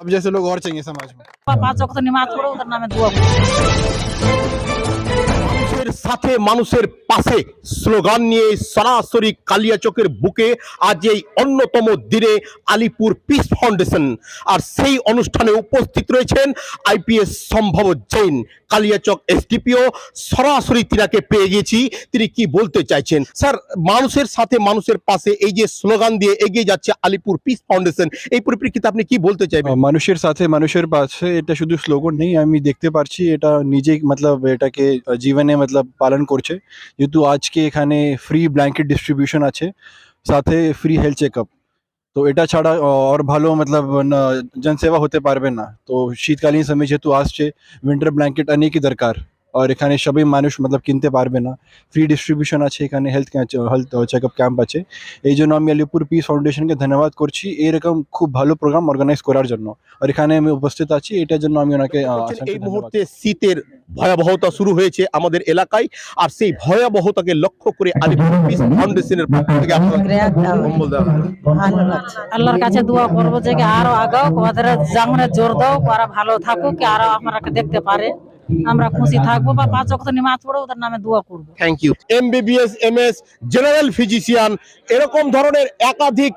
अब जैसे लोग और चाहिए समाज में। पाँच वक्त नमाज़ पढ़ो, उधर ना मैं दुआ মানুষের সাথে, মানুষের পাশে স্লোগান নিয়ে সরাসরি কালিয়াচকের বুকে আজ এই অন্যতম দিনে আলিপুর পিস ফাউন্ডেশন আর সেই অনুষ্ঠানে উপস্থিত রয়েছেন আইপিএস সম্ভব জৈন। কালিয়াচক এসডিপিও, সরাসরি তিনাকে পেয়ে গেছি তিনি কি বলতে চাইছেন? স্যার, মানুষের সাথে, মানুষের পাশে এই যে স্লোগান দিয়ে এগিয়ে যাচ্ছে আলিপুর পিস ফাউন্ডেশন এই পরিপ্রেক্ষিতে আপনি কি বলতে চাইবেন? মানুষের সাথে, মানুষের পাশে এটা শুধু স্লোগান নেই, আমি দেখতে পারছি এটা নিজেই, মতলব এটাকে জীবনে মতলব পালন করছে। যেহেতু আজকে এখানে ফ্রি ব্ল্যাঙ্কেট ডিস্ট্রিবিউশন আছে সাথে ফ্রি হেলথ চেকআপ তো এটা ছাড়া আহ, আর ভালো মতলব না, জনসেবা হতে পারবে না। তো শীতকালীন সময় যেহেতু আসছে উইন্টার ব্ল্যাঙ্কেট অনেকই দরকার? আর এখানে সবই মানুষ মতলব কিনতে পারবে না। ফ্রি ডিস্ট্রিবিউশন আছে এখানে health health check up camp আছে। এই জন্য আমি আলিপুর পিস ফাউন্ডেশনকে ধন্যবাদ করছি। এরকম খুব ভালো প্রোগ্রাম অর্গানাইজ করার জন্য। আর এখানে আমি উপস্থিত আছি এটার জন্য আমি ওনাকে অসংখ্য এই মুহূর্তে শীতের ভয়াবহতা শুরু হয়েছে আমাদের এলাকায়। আর সেই ভয়াবহতাকে লক্ষ্য করে আলিপুর পিস ফাউন্ডেশনের পক্ষ থেকে আপনারা আল্লাহর কাছে দোয়া করব যে আরও আগাও ওদের জামনে জোর দাও ওরা ভালো থাকুক আরও আমাকে দেখতে পারে। আমরা খুশি থাকব বা পাঁচ অক্ত নামাজ পড়ো ওদের নামে দোয়া করব। Thank you MBBS MS general physician এরকম ধরনের একাধিক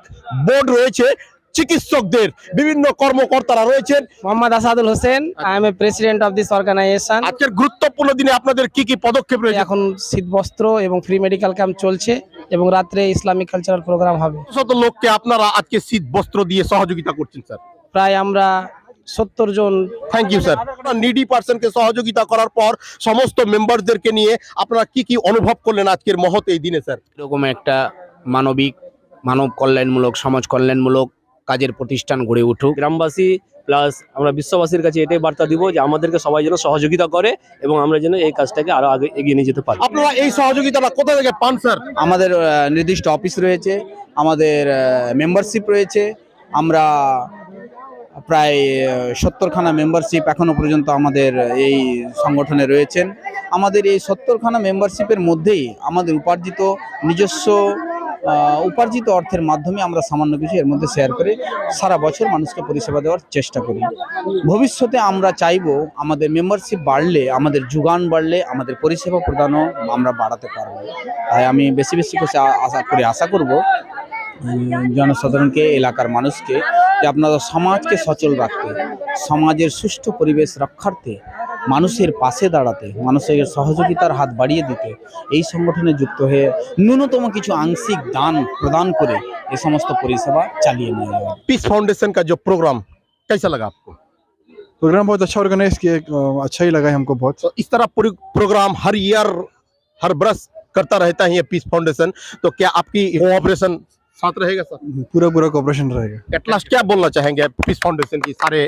বোর্ড রয়েছে চিকিৎসকদের। বিভিন্ন কর্মকর্তারা রয়েছেন। Mohammad Asadul Hossain I M A president of this organization আজকের গুরুত্বপূর্ণ দিনে আপনাদের কি কি পদক্ষেপ রয়েছে? এখন শীত বস্ত্র এবং ফ্রি মেডিকেল ক্যাম্প চলছে এবং রাত্রে ইসলামিক কালচারাল প্রোগ্রাম হবে। শত লোককে আপনারা আজকে শীত বস্ত্র দিয়ে সহযোগিতা করছেন স্যার। প্রায় আমরা সত্তর জন। থ্যাংক ইউ স্যার নিডি পার্সনকে সহযোগিতা করার পর সমস্ত মেম্বারদেরকে নিয়ে আপনারা কি কি অনুভব করলেন আজকের মহৎ এই দিনে স্যার এরকম একটা মানবিক মানব কল্যাণমূলক সমাজ কল্যাণমূলক কাজের প্রতিষ্ঠান গড়ে উঠুক। গ্রামবাসী প্লাস আমরা বিশ্ববাসীর কাছে এটাই বার্তা দিব যে আমাদেরকে সবাই যেন সহযোগিতা করে এবং আমরা যেন এই কাজটাকে আরও আগে এগিয়ে নিয়ে যেতে পারি। আপনারা এই সহযোগিতাটা কোথা থেকে পান স্যার আমাদের নির্দিষ্ট অফিস রয়েছে আমাদের মেম্বারশিপ রয়েছে আমরা প্রায় সত্তরখানা মেম্বারশিপ এখনও পর্যন্ত আমাদের এই সংগঠনে রয়েছেন। আমাদের এই সত্তরখানা মেম্বারশিপের মধ্যেই আমাদের উপার্জিত নিজস্ব উপার্জিত অর্থের মাধ্যমে আমরা সামান্য কিছু এর মধ্যে শেয়ার করে সারা বছর মানুষকে পরিষেবা দেওয়ার চেষ্টা করি। ভবিষ্যতে আমরা চাইব আমাদের মেম্বারশিপ বাড়লে, আমাদের যোগান বাড়লে, আমাদের পরিষেবা প্রদানও আমরা বাড়াতে পারব। তাই আমি বেশি বেশি করে আশা করে, আশা করব জনসাধারণকে, এলাকার মানুষকে যে আপনারা সমাজকে সচল রাখতে সমাজের সুষ্ঠু পরিবেশ রক্ষার্থে মানুষের পাশে দাঁড়াতে মানুষের সহযোগিতার হাত বাড়িয়ে দিতে এই সংগঠনে যুক্ত হয়ে ন্যূনতম কিছু আংশিক দান প্রদান করে এ সমস্ত পরিষেবা চালিয়ে নিয়ে যাওয়া पीस फाउंडेशन का जो प्रोग्राम कैसा लगा आपको प्रोग्राम बहुत अच्छा ऑर्गेनाइज किया अह, अच्छा ही लगा है हमको बहुत तो इस तरह पूरी प्रोग्राम हर ईयर हर बरस करता रहता है ये पीस फाउंडेशन तो क्या आपकी कोऑपरेशन साथ रहेगा सर? पूरा पूरा कोऑपरेशन रहेगा। एट लास्ट क्या बोलना चाहेंगे? पीस फाउंडेशन की सारे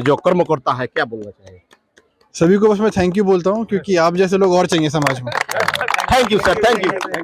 जो कर्मकर्ता है क्या बोलना चाहेंगे? सभी को बस मैं थैंक यू बोलता हूँ क्योंकि आप जैसे लोग और चाहिए समाज में। Thank you sir thank you